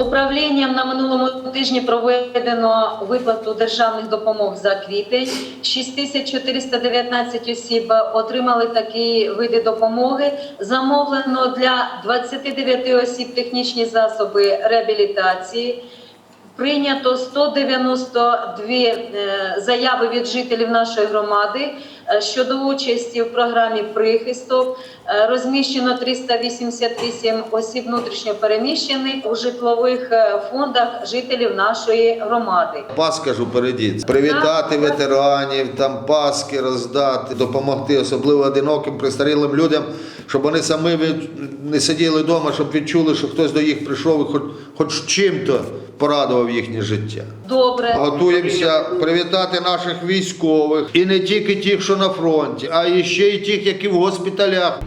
Управлінням на минулому тижні проведено виплату державних допомог за квітень. 6419 осіб отримали такі види допомоги. Замовлено для 29 осіб технічні засоби реабілітації. Прийнято 192 е, заяви від жителів нашої громади щодо участі в програмі прихисток. Е, Розміщено 388 осіб внутрішньо переміщених у житлових е, фондах жителів нашої громади. Паска ж упереді. Привітати ветеранів, там паски роздати, допомогти, особливо одиноким, престарілим людям, щоб вони самі не сиділи вдома, щоб відчули, що хтось до їх прийшов і хоч, хоч чим-то порадував їхнє життя. Добре. Готуємося привітати наших військових і не тільки тих, що на фронті, а ще й тих, які в госпіталях.